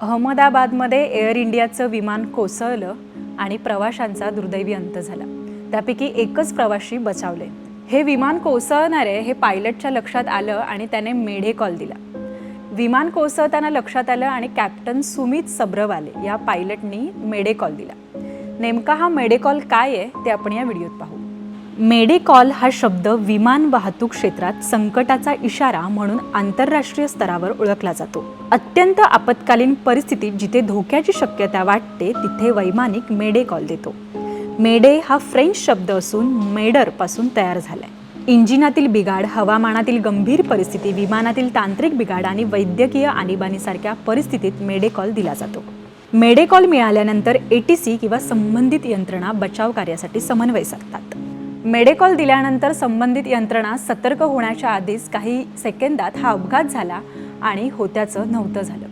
अहमदाबादमध्ये एअर इंडियाचं विमान कोसळलं आणि प्रवाशांचा दुर्दैवी अंत झाला. त्यापैकी एकच प्रवाशी बचावले. हे विमान कोसळणारे हे पायलटच्या लक्षात आलं आणि त्याने मेढे कॉल दिला. विमान कोसळताना लक्षात आलं आणि कॅप्टन सुमित सब्रवाले या पायलटनी मेडे कॉल दिला. नेमका हा मेडे कॉल काय आहे ते आपण या व्हिडिओत पाहू. मेडेकॉल हा शब्द विमान वाहतूक क्षेत्रात संकटाचा इशारा म्हणून आंतरराष्ट्रीय स्तरावर ओळखला जातो. अत्यंत आपत्कालीन परिस्थितीत जिथे धोक्याची शक्यता वाटते तिथे वैमानिक मेडेकॉल देतो. मेडे हा फ्रेंच शब्द असून मेडरपासून तयार झालाय. इंजिनातील बिघाड हवामानातील गंभीर परिस्थिती विमानातील तांत्रिक बिघाड आणि वैद्यकीय आणीबाणीसारख्या परिस्थितीत मेडेकॉल दिला जातो. मेडेकॉल मिळाल्यानंतर एटीसी किंवा संबंधित यंत्रणा बचाव कार्यासाठी समन्वय साधतात. मेडेकॉल दिल्यानंतर संबंधित यंत्रणा सतर्क होण्याच्या आधीच काही सेकंदात हा अपघात झाला आणि होत्याचं नव्हतं झालं.